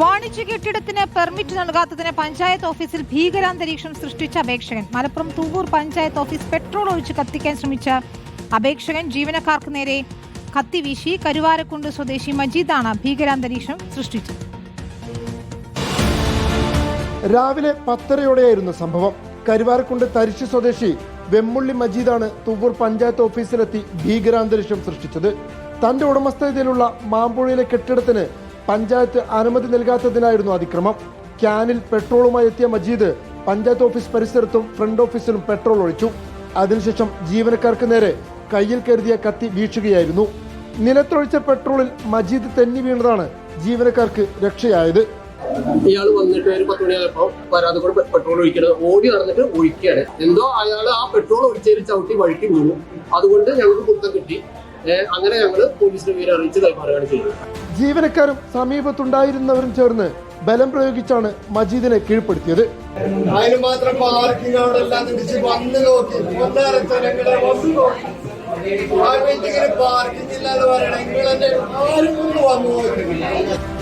വാണിജ്യ കെട്ടിടത്തിന് പെർമിറ്റ് നൽകാത്തതിന് പഞ്ചായത്ത് ഓഫീസിൽ ഭീകരാന്തരീക്ഷം സൃഷ്ടിച്ച അപേക്ഷകൻ. മലപ്പുറം തൂവൂർ പഞ്ചായത്ത് ഓഫീസ് പെട്രോൾ ഒഴിച്ച് കത്തിക്കാൻ ശ്രമിച്ച അപേക്ഷകൻ ജീവനക്കാർക്ക് നേരെ കത്തി വീശി കരുവാരക്കുണ്ട് സ്വദേശി മജീദാണ് ഭീകരാന്തരീക്ഷം സൃഷ്ടിച്ചത്. രാവിലെ പത്തരയോടെയായിരുന്നു സംഭവം. കരുവാരക്കുണ്ട് തരിശ് സ്വദേശി വെമ്മുള്ളി മജീദാണ് തുവൂർ പഞ്ചായത്ത് ഓഫീസിലെത്തി ഭീകരാന്തരീക്ഷം സൃഷ്ടിച്ചത്. തന്റെ ഉടമസ്ഥതയിലുള്ള മാമ്പുഴയിലെ കെട്ടിടത്തിന് പഞ്ചായത്ത് അനുമതി നൽകാത്തതിനായിരുന്നു അതിക്രമം. ക്യാനിൽ പെട്രോളുമായി എത്തിയ മജീദ് പഞ്ചായത്ത് ഓഫീസ് പരിസരത്തും ഫ്രണ്ട് ഓഫീസിലും പെട്രോൾ ഒഴിച്ചു. അതിനുശേഷം ജീവനക്കാർക്ക് നേരെ കയ്യിൽ കരുതിയ കത്തി വീഴ്ചുകയായിരുന്നു നിലത്തൊഴിച്ച പെട്രോളിൽ മജീദ് തെന്നി വീണതാണ് ജീവനക്കാർക്ക് രക്ഷയായത്. ഇയാൾ വന്നിട്ട് ഒരു പത്ത് മണിയായപ്പോ വരാതെ കൂടെ പെട്രോൾ ഒഴിക്കണത് ഓടി നടന്നിട്ട് ഒഴിക്കുകയാണ്. എന്തോ അയാൾ ആ പെട്രോൾ ഒഴിച്ചതിൽ ചവിട്ടി വഴിക്ക് വീണു. അതുകൊണ്ട് ഞങ്ങൾക്ക് കുത്തം കിട്ടി. അങ്ങനെ ഞങ്ങൾ പോലീസിനെ വിവരം അറിയിച്ച് കൈമാറുകയാണ് ചെയ്തത്. ജീവനക്കാരും സമീപത്തുണ്ടായിരുന്നവരും ചേർന്ന് ബലം പ്രയോഗിച്ചാണ് മജീദിനെ കീഴ്പ്പെടുത്തിയത്. അതിന് മാത്രം പാർക്കിംഗ് അവിടെ എല്ലാം തിരിച്ച് വന്ന് നോക്കി. ഒന്നേറെ ജനങ്ങളെ വന്ന് നോക്കി.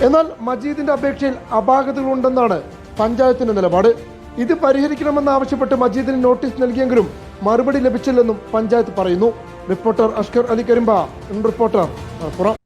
എന്നാൽ മജീദിന്റെ അപേക്ഷയിൽ അപാകതകളുണ്ടെന്നാണ് പഞ്ചായത്തിന്റെ നിലപാട്. ഇത് പരിഹരിക്കണമെന്ന് ആവശ്യപ്പെട്ട് മജീദിന് നോട്ടീസ് നൽകിയെങ്കിലും മറുപടി ലഭിച്ചില്ലെന്നും പഞ്ചായത്ത് പറയുന്നു. Reporter Ashkar Ali Karimba reporter. Malappuram